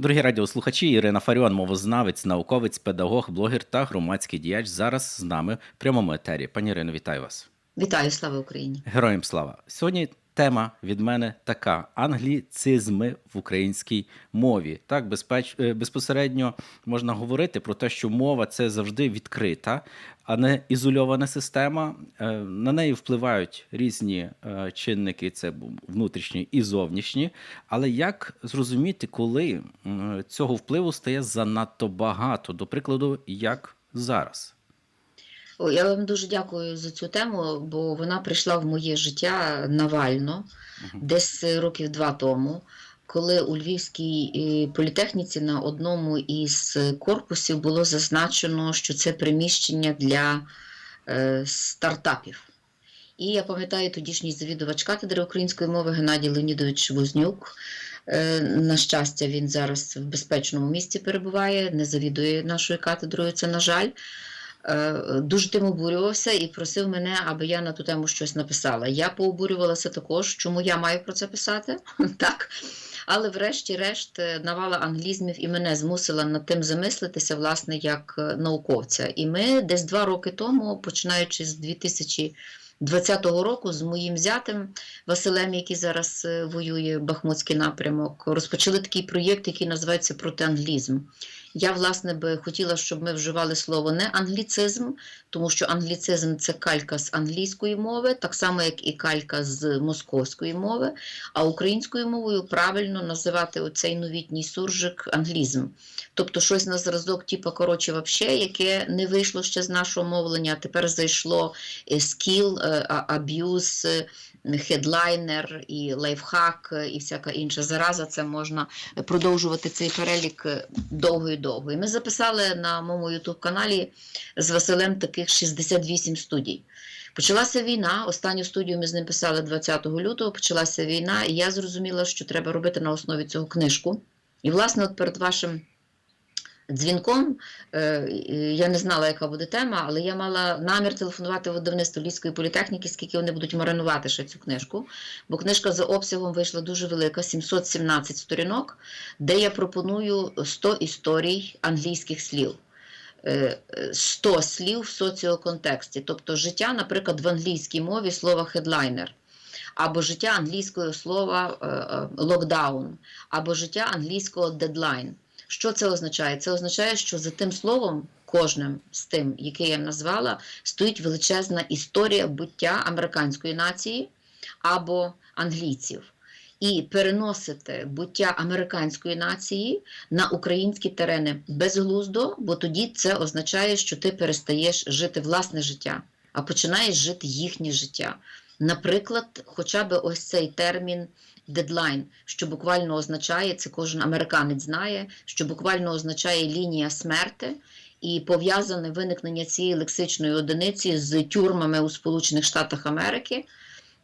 Дорогі радіослухачі, Ірина Фаріон, мовознавець, науковець, педагог, блогер та громадський діяч зараз з нами в прямому етері. Пані Ірино, вітаю вас. Вітаю, слава Україні! Героям слава! Сьогодні тема від мене така: англіцизми в українській мові. Так, безпеч... е, безпосередньо можна говорити про те, що мова це завжди відкрита, а не ізольована система. Е, На неї впливають різні е, чинники, це внутрішні і зовнішні. Але як зрозуміти, коли цього впливу стає занадто багато, до прикладу, як зараз? Я вам дуже дякую за цю тему, бо вона прийшла в моє життя навально, десь років два тому, коли у Львівській е, політехніці на одному із корпусів було зазначено, що це приміщення для е, стартапів. І я пам'ятаю тодішній завідувач катедри української мови Геннадій Леонідович Вознюк. Е, На щастя, він зараз в безпечному місці перебуває, не завідує нашою катедрою, це на жаль. Е, Дуже тим обурювався і просив мене, аби я на ту тему щось написала. Я пообурювалася також, чому я маю про це писати. так. Але врешті-решт е, навала англізмів і мене змусила над тим замислитися, власне, як е, науковця. І ми десь два роки тому, починаючи з 2020 року, з моїм зятем Василем, який зараз воює Бахмутський напрямок, розпочали такий проєкт, який називається Протианглізм. Я, власне, би хотіла, щоб ми вживали слово не англіцизм, тому що англіцизм це калька з англійської мови, так само, як і калька з московської мови, а українською мовою правильно називати оцей новітній суржик англізм. Тобто щось на зразок, типу, коротше, вообще, яке не вийшло ще з нашого мовлення, а тепер зайшло е, скіл, е, аб'юз, е, хедлайнер і лайфхак, е, і всяка інша зараза. Це можна продовжувати цей перелік е, довго і ми записали на моєму youtube каналі з Василем таких 68 студій. Почалася війна. Останню студію ми з ним писали 20 лютого. Почалася війна, і я зрозуміла, що треба робити на основі цього книжку. І, власне, от перед вашим дзвінком е, я не знала, яка буде тема, але я мала намір телефонувати в видавництво Львівської політехніки, скільки вони будуть маринувати ще цю книжку. Бо книжка за обсягом вийшла дуже велика, 717 сторінок, де я пропоную 100 історій англійських слів. Е, е, 100 слів в соціоконтексті, тобто життя, наприклад, в англійській мові слова хедлайнер, або життя англійського слова е, локдаун, або життя англійського дедлайн. Що це означає? Це означає, що за тим словом, кожним з тим, яке я назвала, стоїть величезна історія буття американської нації або англійців. І переносити буття американської нації на українські терени безглуздо, бо тоді це означає, що ти перестаєш жити власне життя, а починаєш жити їхнє життя. Наприклад, хоча б ось цей термін дедлайн, що буквально означає, це кожен американець знає, що буквально означає лінія смерти, і пов'язане виникнення цієї лексичної одиниці з тюрмами у Сполучених Штатах Америки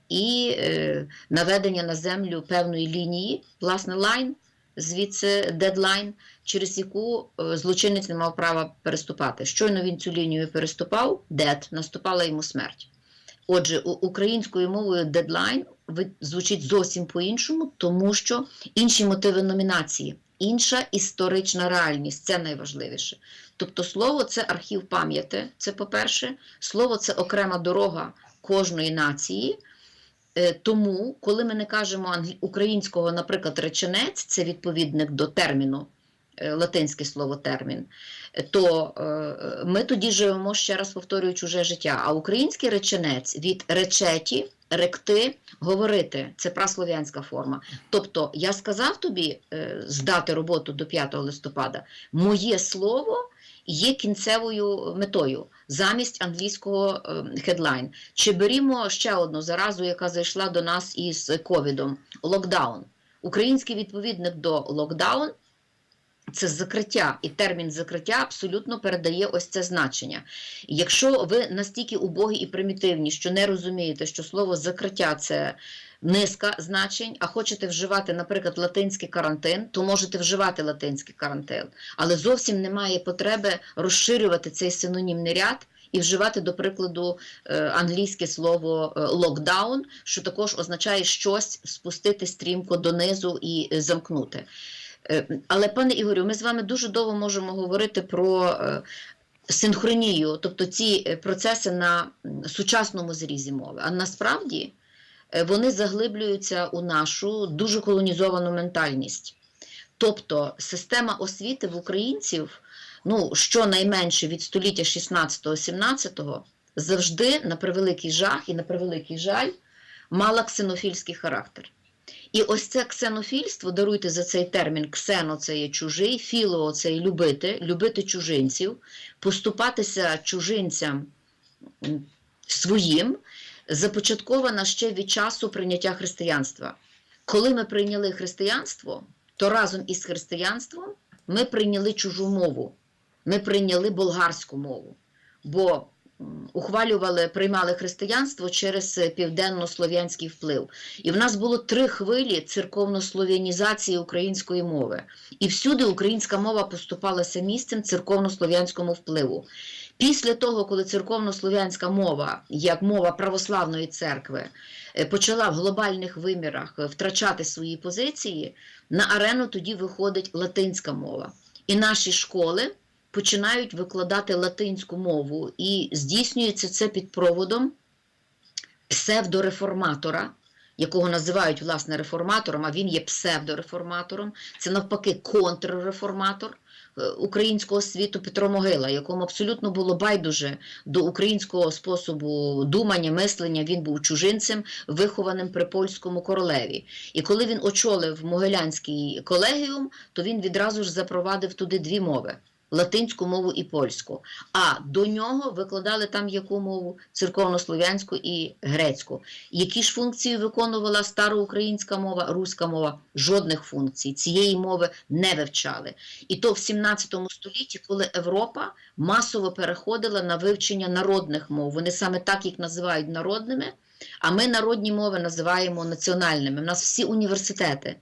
і е, наведення на землю певної лінії, власне, лайн, звідси дедлайн, через яку е, злочинець не мав права переступати. Щойно він цю лінію переступав, дед, наступала йому смерть. Отже, українською мовою дедлайн звучить зовсім по-іншому, тому що інші мотиви номінації, інша історична реальність це найважливіше. Тобто, слово це архів пам'яті, це по-перше, слово це окрема дорога кожної нації. Е, Тому, коли ми не кажемо українського, наприклад, реченець, це відповідник до терміну, латинське слово термін, е, то е, ми тоді живемо, ще раз повторюю, чуже життя. А український реченець від речеті, ректи, говорити це праслов'янська форма. Тобто, я сказав тобі е, здати роботу до 5 листопада, моє слово є кінцевою метою замість англійського е, хедлайн. Чи берімо ще одну заразу, яка зайшла до нас із ковідом локдаун. Український відповідник до локдаун це закриття, і термін закриття абсолютно передає ось це значення. Якщо ви настільки убогі і примітивні, що не розумієте, що слово закриття це низка значень, а хочете вживати, наприклад, латинський карантин, то можете вживати латинський карантин, але зовсім немає потреби розширювати цей синонімний ряд. І вживати, до прикладу, е, англійське слово е, локдаун, що також означає щось спустити стрімко донизу і е, замкнути. Е, Але, пане Ігорю, ми з вами дуже довго можемо говорити про е, синхронію, тобто ці е, процеси на сучасному зрізі мови. А насправді вони заглиблюються у нашу дуже колонізовану ментальність. Тобто система освіти в українців, ну щонайменше від століття 16-17, завжди на превеликий жах і на превеликий жаль мала ксенофільський характер. І ось це ксенофільство, даруйте за цей термін, ксено це є чужий, філо це є любити, любити чужинців, поступатися чужинцям своїм, започаткована ще від часу прийняття християнства. Коли ми прийняли християнство, то разом із християнством ми прийняли чужу мову, ми прийняли болгарську мову. Бо ухвалювали, приймали християнство через е, південно-слов'янський вплив. І в нас було три хвилі церковнослов'янізації української мови. І всюди українська мова поступалася місцем церковнослов'янському впливу. Після того, коли церковнослов'янська мова, як мова православної церкви, е, почала в глобальних вимірах е, втрачати свої позиції, на арену тоді виходить латинська мова. І наші школи починають викладати латинську мову, і здійснюється це під проводом псевдореформатора, якого називають власне реформатором, а він є псевдореформатором. Це навпаки контрреформатор е, українського світу Петро Могила, якому абсолютно було байдуже до українського способу думання, мислення. Він був чужинцем, вихованим при польському королеві. І коли він очолив Могилянський колегіум, то він відразу ж запровадив туди дві мови. Латинську мову і польську. А до нього викладали там яку мову церковнослов'янську і грецьку. Які ж функції виконувала староукраїнська мова, руська мова? Жодних функцій цієї мови не вивчали. І то в 17 столітті, коли Європа масово переходила на вивчення народних мов. Вони саме так їх називають народними, а ми народні мови називаємо національними. У нас всі університети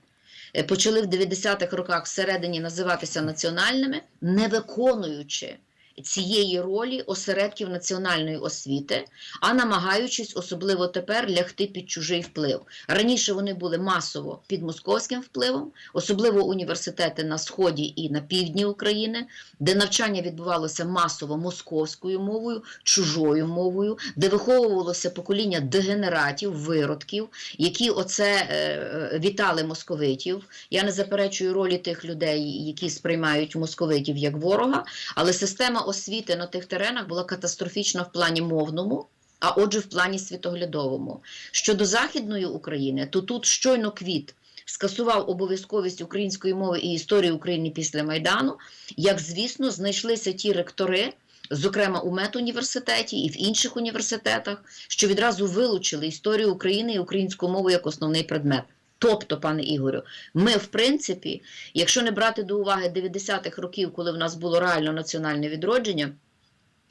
почали в 90-х роках всередині називатися національними, не виконуючи цієї ролі осередків національної освіти, а намагаючись особливо тепер лягти під чужий вплив. Раніше вони були масово під московським впливом, особливо університети на сході і на півдні України, де навчання відбувалося масово московською мовою, чужою мовою, де виховувалося покоління дегенератів, виродків, які оце е, вітали московитів. Я не заперечую ролі тих людей, які сприймають московитів як ворога, але система освіти на тих теренах була катастрофічна в плані мовному. А отже, в плані світоглядовому. Щодо Західної України, то тут щойно квіт скасував обов'язковість української мови і історії України після Майдану, як звісно, знайшлися ті ректори, зокрема у медуніверситеті і в інших університетах, що відразу вилучили історію України і українську мову як основний предмет. Тобто, пане Ігорю, ми, в принципі, якщо не брати до уваги 90-х років, коли в нас було реально національне відродження,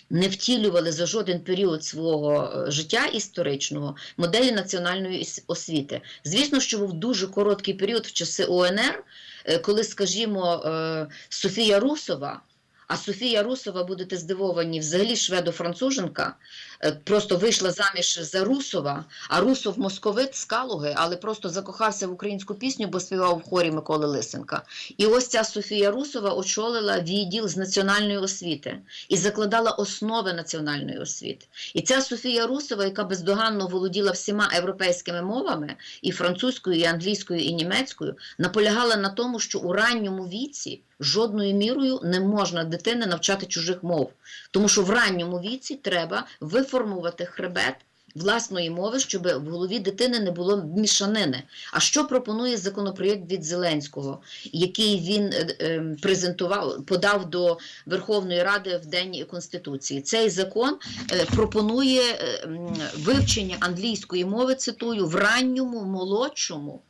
не втілювали за жоден період свого е, життя історичного моделі національної освіти. Звісно, що був дуже короткий період в часи УНР, е, коли, скажімо, е, Софія Русова. А Софія Русова, будете здивовані, взагалі шведо-француженка, просто вийшла заміж за Русова, а Русов московит з Калуги, але просто закохався в українську пісню, бо співав в хорі Миколи Лисенка. І ось ця Софія Русова очолила відділ з національної освіти і закладала основи національної освіти. І ця Софія Русова, яка бездоганно володіла всіма європейськими мовами, і французькою, і англійською, і німецькою, наполягала на тому, що у ранньому віці жодною мірою не можна дитини навчати чужих мов, тому що в ранньому віці треба виформувати хребет. Власної мови, щоб в голові дитини не було мішанини. А що пропонує законопроєкт від Зеленського, який він е, е, презентував, подав до Верховної Ради в День Конституції? Цей закон е, пропонує вивчення англійської мови, цитую, в ранньому, молодшому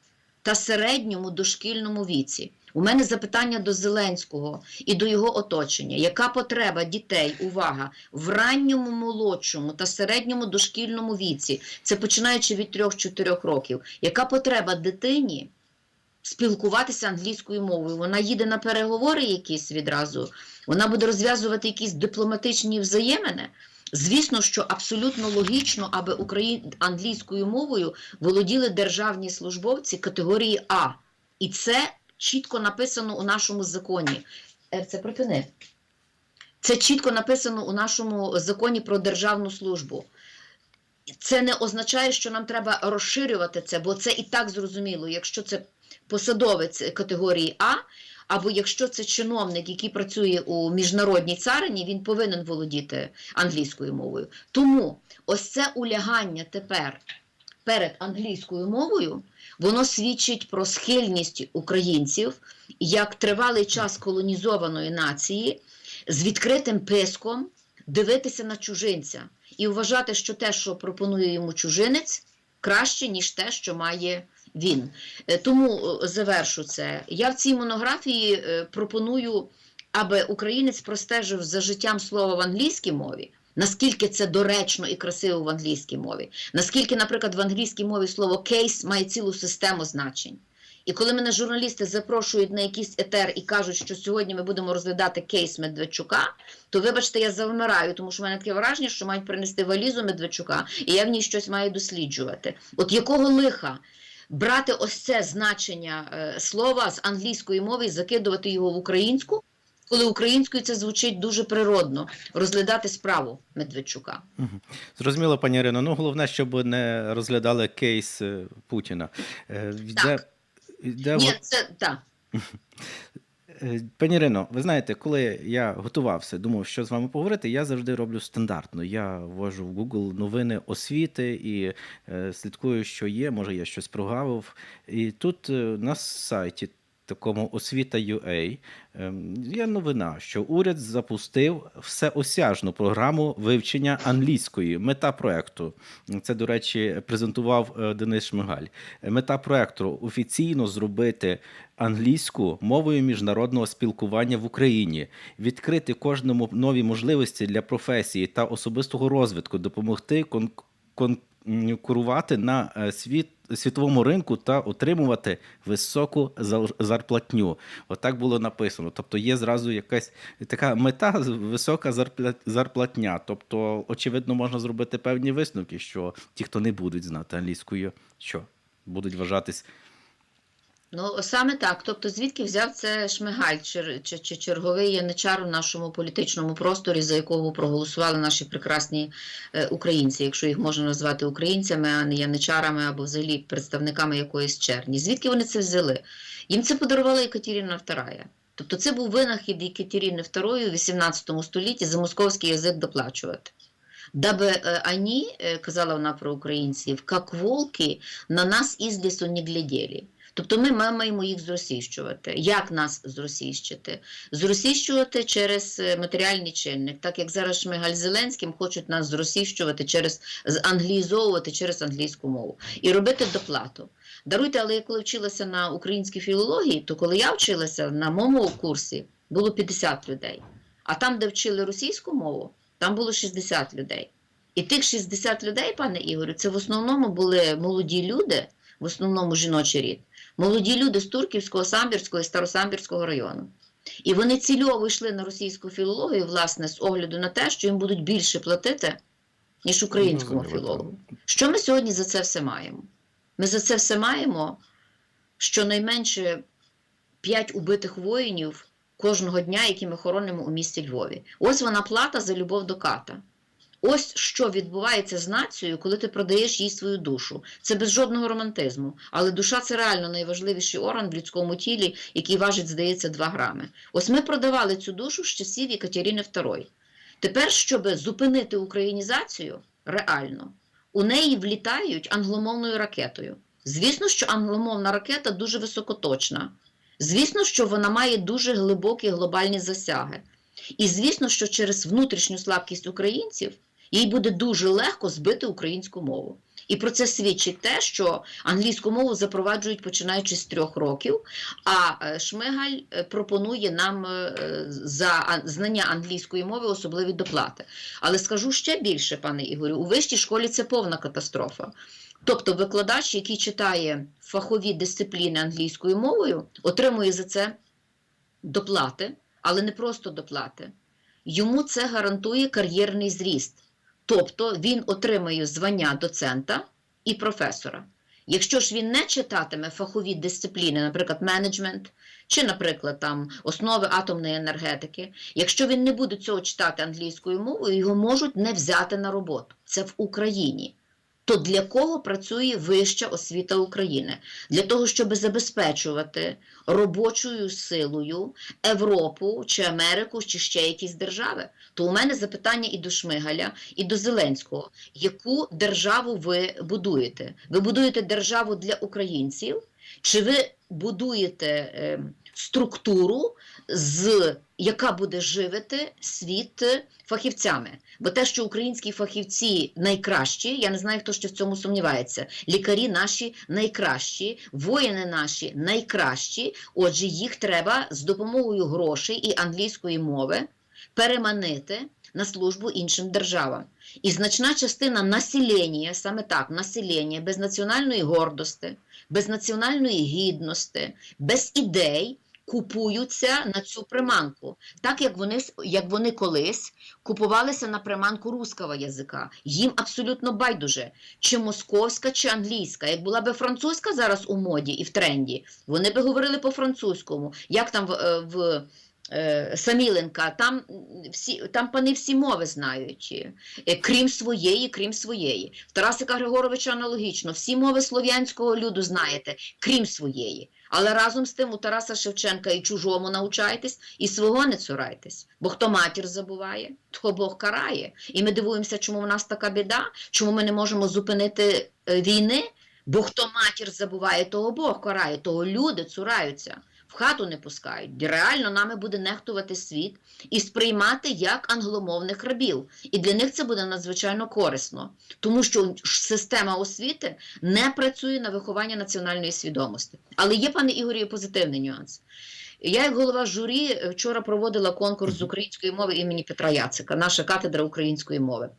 та середньому дошкільному віці. У мене запитання до Зеленського і до його оточення. Яка потреба дітей, увага, в ранньому молодшому та середньому дошкільному віці, це починаючи від 3-4 років, яка потреба дитині спілкуватися англійською мовою? Вона їде на переговори якісь відразу, вона буде розв'язувати якісь дипломатичні взаємини. Звісно, що абсолютно логічно, аби Україн... англійською мовою володіли державні службовці категорії А. І це чітко написано у нашому законі. Е, Це припини. Це чітко написано у нашому законі про державну службу. Це не означає, що нам треба розширювати це, бо це і так зрозуміло. Якщо це посадовець категорії А, або якщо це чиновник, який працює у міжнародній царині, він повинен володіти англійською мовою. Тому ось це улягання тепер перед англійською мовою, воно свідчить про схильність українців як тривалий час колонізованої нації з відкритим писком дивитися на чужинця і вважати, що те, що пропонує йому чужинець, краще, ніж те, що має він. Е, Тому е, завершу це. Я в цій монографії е, пропоную, аби українець простежив за життям слова в англійській мові. Наскільки це доречно і красиво в англійській мові? Наскільки, наприклад, в англійській мові слово кейс має цілу систему значень? І коли мене журналісти запрошують на якийсь етер і кажуть, що сьогодні ми будемо розглядати кейс Медведчука, то вибачте, я завмираю, тому що в мене таке враження, що мають принести валізу Медведчука, і я в ній щось маю досліджувати. От якого лиха брати ось це значення е, слова з англійської мови і закидувати його в українську, коли українською це звучить дуже природно, розглядати справу Медведчука. Зрозуміло, пані Ірино. Ну, головне, щоб не розглядали кейс е, Путіна. Е, Так. йде Ні, це так. Е, Пані Ірино, ви знаєте, коли я готувався, думав, що з вами поговорити, я завжди роблю стандартно. Я ввожу в Google новини освіти і слідкую, що є. Може, я щось прогавив. І тут на сайті такому освіта.ua ем, є новина, що уряд запустив всеосяжну програму вивчення англійської. Мета проекту. Це, до речі, презентував е, Денис Шмигаль. Мета проекту офіційно зробити англійську мовою міжнародного спілкування в Україні, відкрити кожному нові можливості для професії та особистого розвитку, допомогти кон- конкурувати на е, світ. Світовому ринку та отримувати високу зар- зарплатню. Отак було написано. Тобто є зразу якась така мета висока зарплатня. Тобто, очевидно, можна зробити певні висновки, що ті, хто не будуть знати англійською, що будуть вважатись Ну, саме так. Тобто, звідки взяв це Шмигаль, чи, чи, чи черговий яничар в нашому політичному просторі, за якого проголосували наші прекрасні е, українці, якщо їх можна назвати українцями, а не яничарами або взагалі представниками якоїсь черні. Звідки вони це взяли? Їм це подарувала Екатерина II. Тобто це був винахід Екатерини II у 18 столітті за московський язик доплачувати. Даби е, вони, е, казала вона про українців, як волки, на нас із лісу не гляділи. Тобто ми маємо їх зросійщувати. Як нас зросійщити? Зросійщувати через е, матеріальний чинник, так як зараз Шмигаль Зеленським хочуть нас зросійщувати через англізовувати через англійську мову і робити доплату. Даруйте, але я коли вчилася на українській філології, то коли я вчилася на моєму курсі, було 50 людей. А там, де вчили російську мову, там було 60 людей. І тих 60 людей, пане Ігорю, це в основному були молоді люди, в основному жіночий рід, молоді люди з Турківського, Самбірського і Старосамбірського району. І вони цільово йшли на російську філологію, власне, з огляду на те, що їм будуть більше платити, ніж українському філологу. Що ми сьогодні за це все маємо? Ми за це все маємо щонайменше 5 убитих воїнів кожного дня, які ми хоронимо у місті Львові. Ось вона плата за любов до ката. Ось що відбувається з нацією, коли ти продаєш їй свою душу. Це без жодного романтизму. Але душа це реально найважливіший орган в людському тілі, який важить, здається, 2 грами. Ось ми продавали цю душу з часів Екатерини II. Тепер, щоб зупинити українізацію реально, у неї влітають англомовною ракетою. Звісно, що англомовна ракета дуже високоточна. Звісно, що вона має дуже глибокі глобальні засяги. І звісно, що через внутрішню слабкість українців їй буде дуже легко збити українську мову. І про це свідчить те, що англійську мову запроваджують починаючи з трьох років, а е, Шмигаль е, пропонує нам е, за знання англійської мови особливі доплати. Але скажу ще більше, пане Ігорю, у вищій школі це повна катастрофа. Тобто викладач, який читає фахові дисципліни англійською мовою, отримує за це доплати, але не просто доплати. Йому це гарантує кар'єрний зріст. Тобто він отримує звання доцента і професора. Якщо ж він не читатиме фахові дисципліни, наприклад, менеджмент, чи, наприклад, там основи атомної енергетики, якщо він не буде цього читати англійською мовою, його можуть не взяти на роботу. Це в Україні. То для кого працює вища освіта України? Для того, щоб забезпечувати робочою силою Європу чи Америку, чи ще якісь держави. То у мене запитання і до Шмигаля, і до Зеленського: яку державу ви будуєте? Ви будуєте державу для українців, чи ви будуєте е, структуру, з, яка буде живити світ фахівцями? Бо те, що українські фахівці найкращі, я не знаю, хто ще в цьому сумнівається. Лікарі наші найкращі, воїни наші найкращі. Отже, їх треба з допомогою грошей і англійської мови переманити на службу іншим державам. І значна частина населення, саме так, населення без національної гордості, без національної гідності, без ідей купуються на цю приманку. Так як вони, як вони колись купувалися на приманку руского язика. Їм абсолютно байдуже, чи московська, чи англійська. Як була би французька зараз у моді і в тренді, вони би говорили по-французькому. Як там в, е, в Саміленка, там всі там пани всі мови знають, е, крім своєї, крім своєї. В Тарасика Григоровича аналогічно, всі мови слов'янського люду знаєте, крім своєї. Але разом з тим у Тараса Шевченка і чужому навчайтесь, і свого не цурайтесь. Бо хто матір забуває, то Бог карає. І ми дивуємося, чому в нас така біда, чому ми не можемо зупинити е, війни. Бо хто матір забуває, того Бог карає, того люди цураються, в хату не пускають. Реально нами буде нехтувати світ і сприймати як англомовних рабів. І для них це буде надзвичайно корисно, тому що система освіти не працює на виховання національної свідомості. Але є, пане Ігорі, позитивний нюанс. Я, як голова журі, е, вчора проводила конкурс з української мови імені Петра Яцика, наша катедра української мови.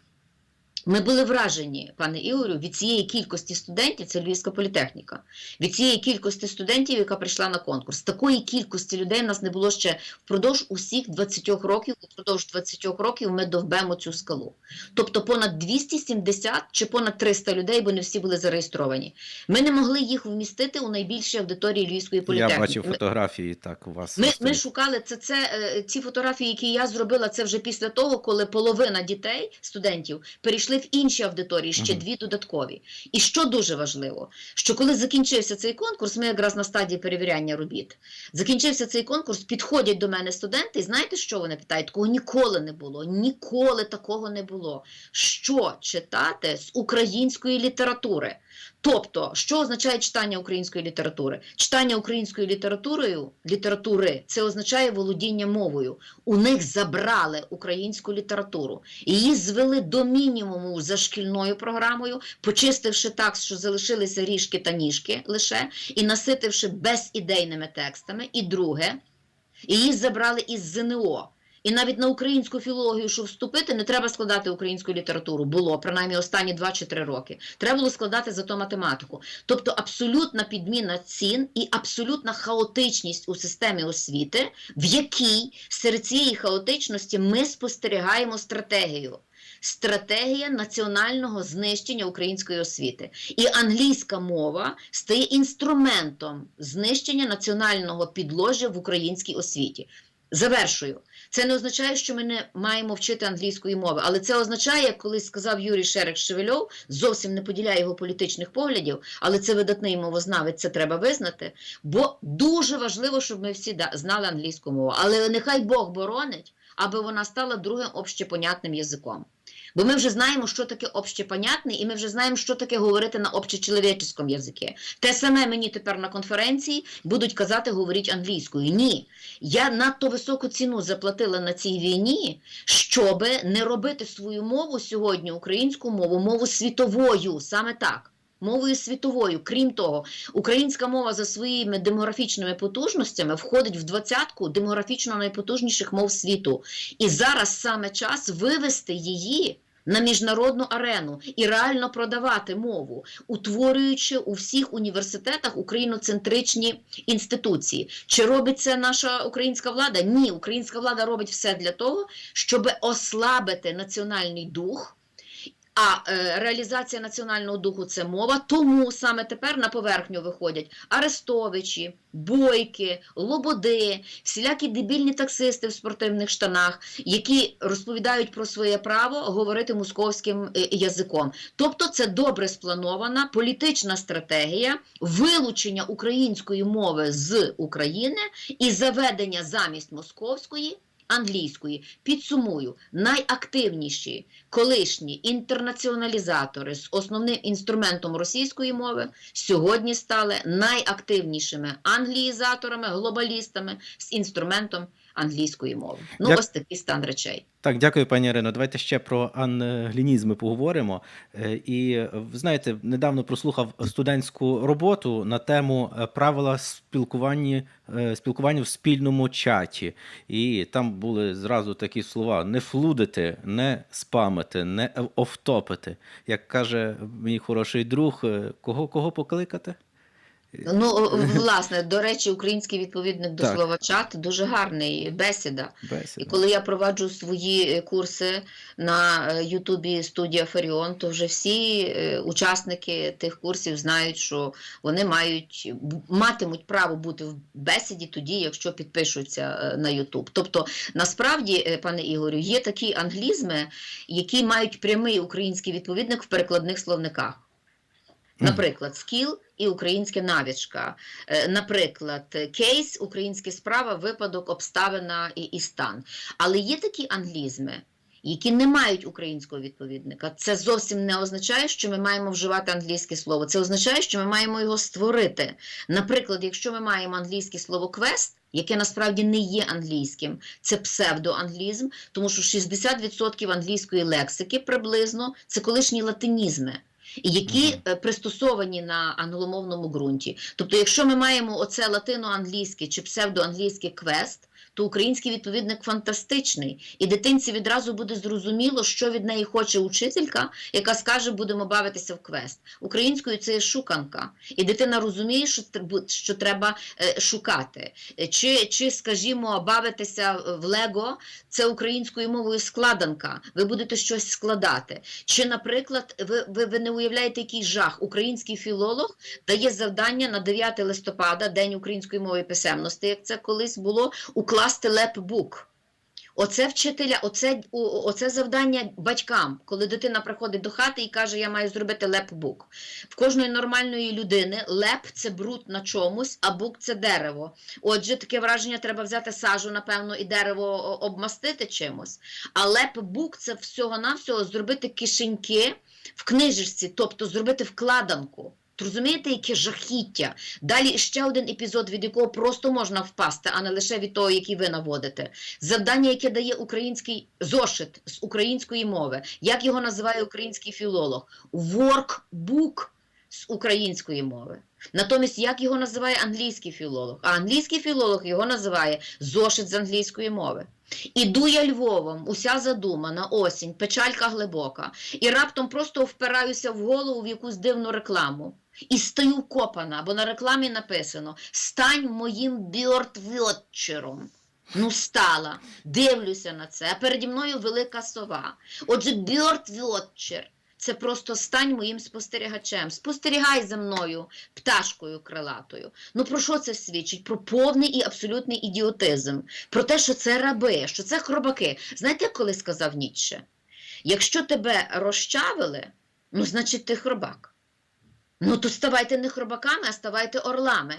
Ми були вражені, пане Ігорю, від цієї кількості студентів, це Львівська політехніка, від цієї кількості студентів, яка прийшла на конкурс. Такої кількості людей в нас не було ще впродовж усіх 20 років. Впродовж 20 років ми довбемо цю скалу. Тобто понад 270 чи понад 300 людей, бо не всі були зареєстровані. Ми не могли їх вмістити у найбільшій аудиторії Львівської політехніки. Я бачив фотографії так у вас. ми, ми шукали це, це е, ці фотографії, які я зробила, це вже після того, коли половина дітей, студентів, перейшли в інші аудиторії, ще дві додаткові. І що дуже важливо, що коли закінчився цей конкурс, ми якраз на стадії перевіряння робіт. Закінчився цей конкурс, підходять до мене студенти, і знаєте, що вони питають? Такого ніколи не було. Ніколи такого не було. Що читати з української літератури? Тобто, що означає читання української літератури? Читання українською літературою, літератури це означає володіння мовою. У них забрали українську літературу. Її звели до мінімуму за шкільною програмою, почистивши так, що залишилися ріжки та ніжки лише, і наситивши безідейними текстами. І друге, її забрали із ЗНО. І навіть на українську філологію, щоб вступити, не треба складати українську літературу. Було принаймні останні 2 чи 3 роки. Треба було складати зато математику. Тобто абсолютна підміна цін і абсолютна хаотичність у системі освіти, в якій серед цієї хаотичності ми спостерігаємо стратегію. Стратегія національного знищення української освіти. І англійська мова стає інструментом знищення національного підложжя в українській освіті. Завершую. Це не означає, що ми не маємо вчити англійської мови, але це означає, як колись сказав Юрій Шерек Шевельов, зовсім не поділяє його політичних поглядів, але це видатний мовознавець, це треба визнати. Бо дуже важливо, щоб ми всі знали англійську мову. Але нехай Бог боронить, аби вона стала другим общепонятним язиком. Бо ми вже знаємо, що таке общепонятне, і ми вже знаємо, що таке говорити на общечеловеческому язикі. Те саме мені тепер на конференції будуть казати, говоріть англійською. Ні. Я надто високу ціну заплатила на цій війні, щоб не робити свою мову сьогодні, українську мову, мову світовою, саме так. Мовою світовою, крім того, українська мова за своїми демографічними потужностями входить в двадцятку демографічно найпотужніших мов світу. І зараз саме час вивести її на міжнародну арену і реально продавати мову, утворюючи у всіх університетах україноцентричні інституції. Чи робить це наша українська влада? Ні, українська влада робить все для того, щоб ослабити національний дух. А е, реалізація національного духу це мова. Тому саме тепер на поверхню виходять Арестовичі, Бойки, Лободи, всілякі дебільні таксисти в спортивних штанах, які розповідають про своє право говорити московським е, язиком. Тобто, це добре спланована політична стратегія вилучення української мови з України і заведення замість московської. Англійської. Підсумую найактивніші колишні інтернаціоналізатори з основним інструментом російської мови сьогодні стали найактивнішими англіїзаторами, глобалістами з інструментом англійської мови. Ну, Як- ось такий стан речей. Так, дякую, пані Ірино. Давайте ще про англінізми поговоримо. Е, І знаєте, недавно прослухав студентську роботу на тему е, правила спілкування, е, спілкування в спільному чаті. І там були зразу такі слова: не флудити, не спамити, не офтопити. Як каже мій хороший друг, кого кого покликати? Ну, власне, до речі, український відповідник до Так. слова чат дуже гарний бесіда. І коли я проваджу свої е, курси на е, Ютубі студія Фаріон, то вже всі е, учасники тих курсів знають, що вони мають матимуть право бути в бесіді тоді, якщо підпишуться на Ютуб. Тобто, насправді, пане Ігорю, є такі англізми, які мають прямий український відповідник в перекладних словниках. Наприклад, скіл і українське навічка. Е, Наприклад, кейс, українська справа, випадок, обставина і, і стан. Але є такі англізми, які не мають українського відповідника. Це зовсім не означає, що ми маємо вживати англійське слово. Це означає, що ми маємо його створити. Наприклад, якщо ми маємо англійське слово квест. Яке насправді не є англійським, це псевдоанглізм, тому що 60% англійської лексики приблизно це колишні латинізми які е, пристосовані на англомовному ґрунті. Тобто, якщо ми маємо оце латиноанглійське чи псевдоанглійське квест, то український відповідник фантастичний, і дитинці відразу буде зрозуміло, що від неї хоче учителька, яка скаже, будемо бавитися в квест. Українською це є шуканка, і дитина розуміє, що треба е, шукати. Чи, чи, скажімо, бавитися в Лего це українською мовою складанка. Ви будете щось складати. Чи, наприклад, ви, ви, ви не уявляєте, який жах? Український філолог дає завдання на 9 листопада, День української мови писемності, як це колись було, укласти лепбук. Оце вчителя, оце, оце завдання батькам, коли дитина приходить до хати і каже, я маю зробити лепбук. В кожної нормальної людини леп це бруд на чомусь, а бук це дерево. Отже, таке враження треба взяти сажу, напевно, і дерево обмастити чимось. А лепбук це всього-навсього зробити кишеньки в книжечці, тобто зробити вкладанку. Розумієте, яке жахіття? Далі ще один епізод, від якого просто можна впасти, а не лише від того, який ви наводите. Завдання, яке дає український зошит з української мови. Як його називає український філолог? воркбук з української мови. Натомість, як його називає англійський філолог? А англійський філолог його називає зошит з англійської мови. Іду я Львовом, уся задумана, осінь, печалька глибока, і раптом просто впираюся в голову в якусь дивну рекламу. І стою вкопана, бо на рекламі написано Стань моїм бьортвотчером. Ну, стала, дивлюся на це, а переді мною велика сова. Отже, бьортвотчер це просто стань моїм спостерігачем. Спостерігай за мною, пташкою крилатою. Ну про що це свідчить? Про повний і абсолютний ідіотизм, про те, що це раби, що це хробаки. Знаєте, коли сказав Ніцше? Якщо тебе розчавили, ну, значить ти хробак. Ну, то ставайте не хробаками, а ставайте орлами.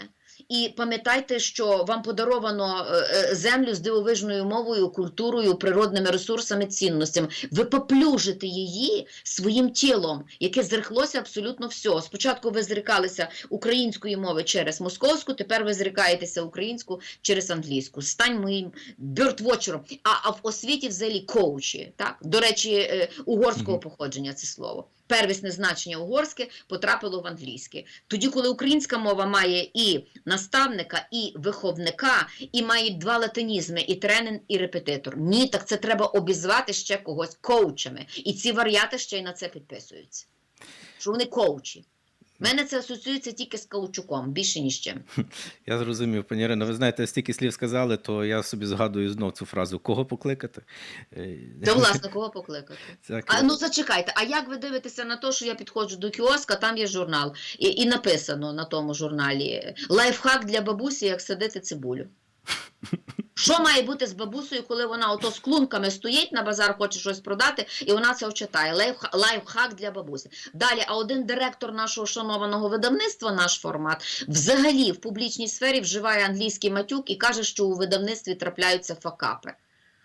І пам'ятайте, що вам подаровано е, е, землю з дивовижною мовою, культурою, природними ресурсами, цінностями. Ви поплюжите її своїм тілом, яке зрехлося абсолютно всього. Спочатку ви зрікалися української мови через московську, тепер ви зрікаєтеся українську через англійську. Стань моїм бьортвочером. А, а в освіті взагалі коучі. Так? До речі, е, угорського походження це слово. Первісне значення угорське потрапило в англійське. Тоді, коли українська мова має і наставника, і виховника, і мають два латинізми, і тренер, і репетитор. Ні, так це треба обізвати ще когось коучами. І ці варіати ще й на це підписуються. Що вони коучі. Мене це асоціюється тільки з каучуком, більше ні з чим. Я зрозумів, пані Ірино. Ви знаєте, стільки слів сказали, то я собі згадую знов цю фразу: кого покликати? То Та власне кого покликати? так, А ну зачекайте, а як ви дивитеся на те, що я підходжу до кіоска, там є журнал, і, і написано на тому журналі лайфхак для бабусі, як садити цибулю. Що має бути з бабусею, коли вона ото з клунками стоїть на базар, хоче щось продати, і вона це вчитає. Лайфхак для бабусі. Далі, а один директор нашого шанованого видавництва, наш формат, взагалі в публічній сфері вживає англійський матюк і каже, що у видавництві трапляються факапи.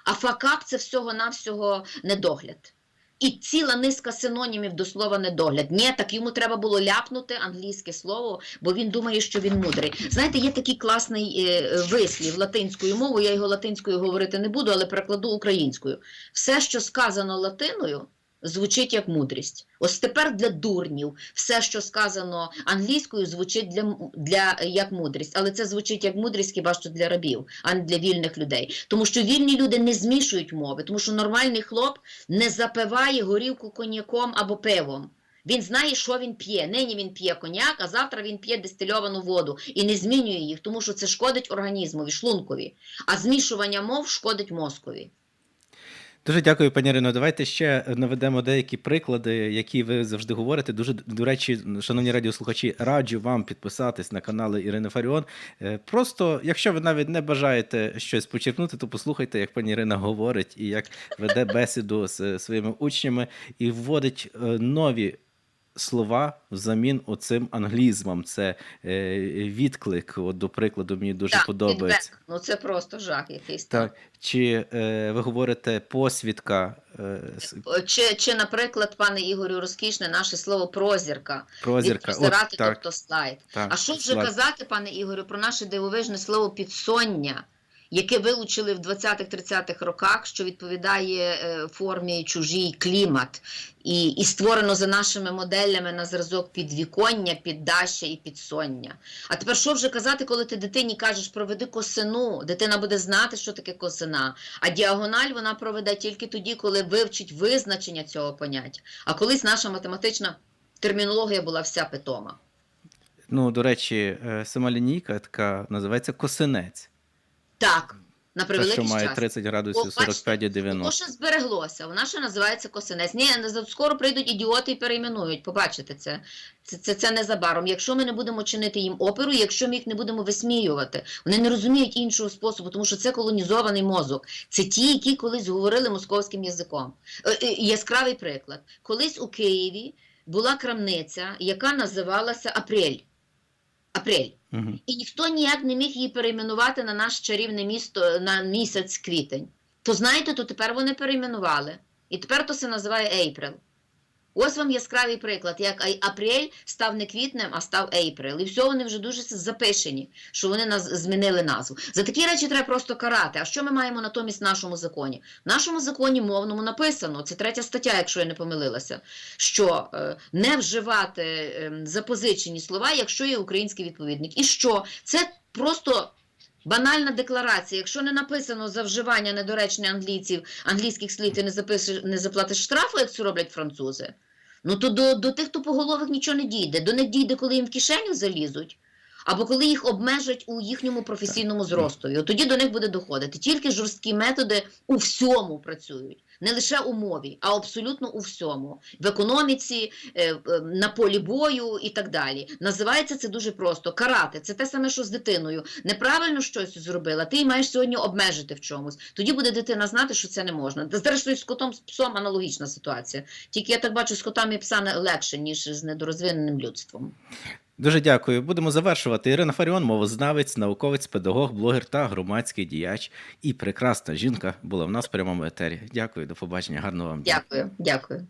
А факап це всього-навсього недогляд. І ціла низка синонімів до слова недогляд. Ні, так йому треба було ляпнути англійське слово, бо він думає, що він мудрий. Знаєте, є такий класний е, вислів латинською мовою, я його латинською говорити не буду, але перекладу українською. Все, що сказано латиною, звучить як мудрість. Ось тепер для дурнів все, що сказано англійською, звучить для, для як мудрість, але це звучить як мудрість хіба що для рабів, а не для вільних людей. Тому що вільні люди не змішують мови, тому що нормальний хлоп не запиває горілку коньяком або пивом. Він знає, що він п'є. Нині він п'є коньяк, а завтра він п'є дистильовану воду і не змінює їх, тому що це шкодить організмові, шлункові. А змішування мов шкодить мозкові. Дуже дякую, пані Ірино. Давайте ще наведемо деякі приклади, які ви завжди говорите. Дуже до речі, шановні радіослухачі, раджу вам підписатись на канали Ірини Фаріон. Е, Просто, якщо ви навіть не бажаєте щось почерпнути, то послухайте, як пані Ірина говорить і як веде бесіду з своїми учнями і вводить е, нові. Слова взамін оцим англізмам. Це е, відклик. От, до прикладу, мені дуже Так, подобається. Ну це просто жах якийсь. Так, чи е, ви говорите посвідка, е, Чи, чи, наприклад, пане Ігорю, розкішне наше слово прозірка. прозірка? От, так, тобто слайд. так, А що вже слайд. казати, пане Ігорю, про наше дивовижне слово підсоння, яке вилучили в 20-30-х роках, що відповідає е, формі чужій клімат, і, і створено за нашими моделями на зразок підвіконня, піддаща і підсоння. А тепер що вже казати, коли ти дитині кажеш проведи косину, дитина буде знати, що таке косина, а діагональ вона проведе тільки тоді, коли вивчить визначення цього поняття. А колись наша математична термінологія була вся питома. Ну, до речі, е, сама лінійка така називається косинець. Так, на превеликий що має щастя. 30 градусів О, 45 і То 90. ще збереглося, вона ще називається косинець. Ні, скоро прийдуть ідіоти і перейменують. Побачите це. Це, це. це незабаром. Якщо ми не будемо чинити їм оперу, якщо ми їх не будемо висміювати, вони не розуміють іншого способу, тому що це колонізований мозок. Це ті, які колись говорили московським язиком. Е, е, яскравий приклад. Колись у Києві була крамниця, яка називалася Апрель. Апрель. Угу. І ніхто ніяк не міг її перейменувати на наше чарівне місто на місяць квітень. То знаєте, то тепер вони перейменували. І тепер то це називає Ейприл. Ось вам яскравий приклад, як апрель став не квітнем, а став Ейприл. І все, вони вже дуже запишені, що вони нас змінили назву. За такі речі треба просто карати. А що ми маємо натомість в нашому законі? В нашому законі мовному написано, це третя стаття, якщо я не помилилася, що е, не вживати е, запозичені слова, якщо є український відповідник. І що? Це просто. Банальна декларація. Якщо не написано за вживання недоречних англійців англійських слів, ти не запишеш, не заплатиш штрафу, як це роблять французи. Ну то до, до тих тупоголових нічого не дійде. До них дійде, коли їм в кишеню залізуть, або коли їх обмежать у їхньому професійному зростові. От тоді до них буде доходити. Тільки жорсткі методи у всьому працюють. Не лише у мові, а абсолютно у всьому. В економіці, е, е, на полі бою і так далі. Називається це дуже просто. Карати. Це те саме, що з дитиною. Неправильно щось зробила, ти її маєш сьогодні обмежити в чомусь. Тоді буде дитина знати, що це не можна. Зрештою, з котом, з псом аналогічна ситуація. Тільки я так бачу, з котами і псами легше, ніж з недорозвиненим людством. Дуже дякую. Будемо завершувати. Ірина Фаріон, мовознавець, науковець, педагог, блогер та громадський діяч. І прекрасна жінка була в нас в прямому етері. Дякую, до побачення. Гарного вам дня. Дякую, дякую.